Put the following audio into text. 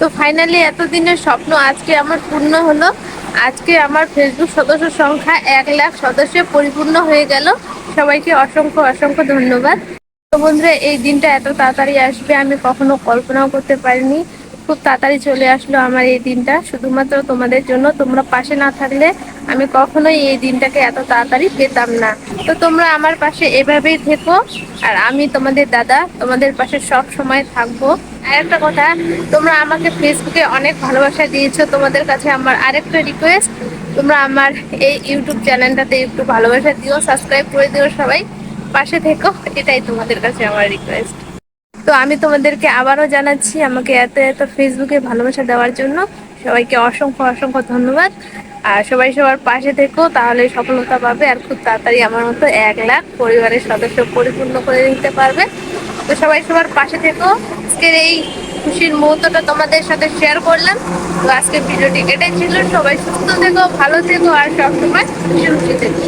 তো ফাইনালি এতদিনের স্বপ্ন আজকে আমার পূর্ণ হলো। আজকে আমার ফেসবুক সদস্য সংখ্যা এক লাখ সদস্যে পরিপূর্ণ হয়ে গেল। সবাইকে অসংখ্য অসংখ্য ধন্যবাদ। তো বন্ধুরা, এই দিনটা এত তাড়াতাড়ি আসবে আমি কখনো কল্পনাও করতে পারিনি। খুব তাড়াতাড়ি চলে আসলো আমার এই দিনটা। শুধুমাত্র তোমাদের জন্য, তোমরা পাশে না থাকলে আমি কখনোই এই দিনটাকে এত তাড়াতাড়ি পেতাম না। তো তোমরা আমার পাশে এভাবেই থেকো। আর আমি তোমাদের দাদা, তোমাদের পাশে সব সময় থাকব। আর একটা কথা, তোমরা আমাকে ফেসবুকে অনেক ভালোবাসা দিয়েছ। তোমাদের কাছে আমার আরেকটা রিকোয়েস্ট তোমরা আমার এই ইউটিউব চ্যানেলটাতে একটু ভালোবাসা দিও সাবস্ক্রাইব করে দিও সবাই। পাশে থেকো, এটাই তোমাদের কাছে আমার রিকোয়েস্ট তো আমি তোমাদেরকে আবারও জানাচ্ছি, আমাকে এত এত ফেসবুকে ভালোবাসা দেওয়ার জন্য। সবাইকে অসংখ্য অসংখ্য ধন্যবাদ। আর সবাই সবার পাশে থেকো, তাহলে সফলতা পাবে আর খুব তাড়াতাড়ি আমার মতো এক লাখ পরিবারের সদস্য পরিপূর্ণ করে নিতে পারবে। তো সবাই সবার পাশে থেকো। আজকের এই খুশির মুহূর্তটা তোমাদের সাথে শেয়ার করলাম। তো আজকের ভিডিওটি এটাই ছিল। সবাই সুস্থ থেকো, ভালো থেকো, আর সবসময় খুশি খুশি থেকো